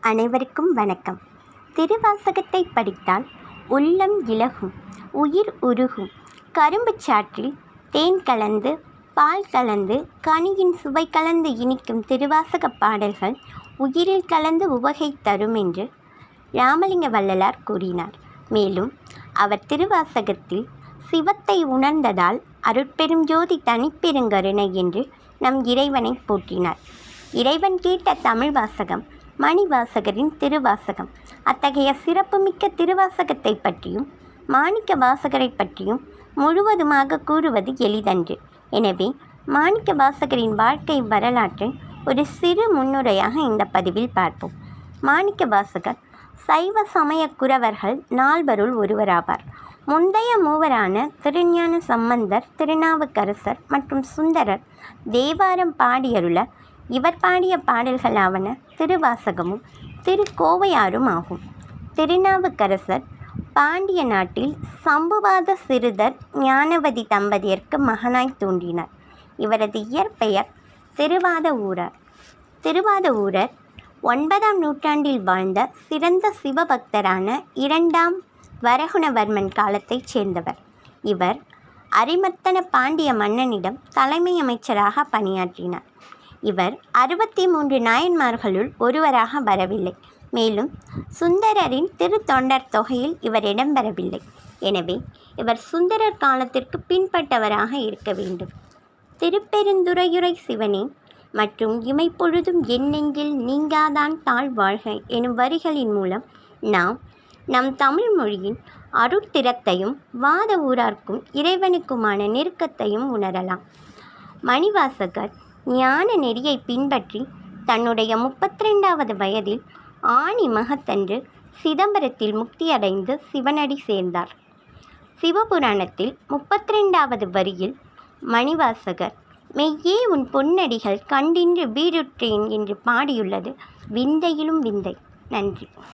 அனைவருக்கும் வணக்கம். திருவாசகத்தை படித்தால் உள்ளம் இலகும் உயிர் உருகும். கரும்புச் சாற்றில் தேன் கலந்து பால் கலந்து கனியின் சுவை கலந்து இனிக்கும் திருவாசகப் பாடல்கள் உயிரில் கலந்து உவகை தரும் என்று ராமலிங்க வள்ளலார் கூறினார். மேலும் அவர் திருவாசகத்தில் சிவத்தை உணர்ந்ததால் அருட்பெரும் ஜோதி தனிப்பெருங்கருணை என்று நம் இறைவனை போற்றினார். இறைவன் கேட்ட தமிழ் வாசகம் மணிவாசகரின் திருவாசகம். அத்தகைய சிறப்புமிக்க திருவாசகத்தை பற்றியும் மாணிக்க வாசகரை பற்றியும் முழுவதுமாக கூறுவது எளிதன்று. எனவே மாணிக்க வாசகரின் வாழ்க்கை வரலாற்றை ஒரு சிறு முன்னுரையாக இந்த பதிவில் பார்ப்போம். மாணிக்க வாசகர் சைவ சமய குரவர்கள் நால்வருள் ஒருவராவார். முந்தைய மூவரான திருஞான சம்பந்தர் திருநாவுக்கரசர் மற்றும் சுந்தரர் தேவாரம் பாடியருள இவர் பாடிய பாடல்களாவன திருவாசகமும் திருக்கோவையாரும் ஆகும் திருநாவுக்கரசர் பாண்டிய நாட்டில் சம்புவாத சிறுதர் ஞானவதி தம்பதியருக்கு மகனாய் தூண்டினார். இவரது இயற்பெயர் திருவாத ஊரர். திருவாத ஊரர் ஒன்பதாம் நூற்றாண்டில் வாழ்ந்த சிறந்த சிவபக்தரான இரண்டாம் வரகுணவர்மன் காலத்தைச் சேர்ந்தவர். இவர் அரிமர்த்தன பாண்டிய மன்னனிடம் தலைமை அமைச்சராக பணியாற்றினார். இவர் அறுபத்தி மூன்று நாயன்மார்களுள் ஒருவராக வரவில்லை. மேலும் சுந்தரரின் திருத்தொண்டர் தொகையில் இவர் இடம்பெறவில்லை எனவே இவர் சுந்தரர் காலத்திற்கு பின்பற்றவராக இருக்க வேண்டும். திருப்பெருந்துறையுரை சிவனே மற்றும் இமைப்பொழுதும் எண்ணெங்கில் நீங்காதான் தாழ் வாழ்க எனும் வரிகளின் மூலம் நாம் நம் தமிழ் மொழியின் அருட்திறத்தையும் வாத ஊரார்க்கும் இறைவனுக்குமான நெருக்கத்தையும் உணரலாம். மணிவாசகர் ஞான நெறியை பின்பற்றி தன்னுடைய முப்பத்திரெண்டாவது வயதில் ஆணி மகத்தன்று சிதம்பரத்தில் முக்தியடைந்து சிவனடி சேர்ந்தார். சிவபுராணத்தில் முப்பத்திரெண்டாவது வரியில் மணிவாசகர் மெய்யே உன் பொன்னடிகள் கண்டின்று வீடுற்றேன் என்று பாடியுள்ளது விந்தையிலும் விந்தை. நன்றி.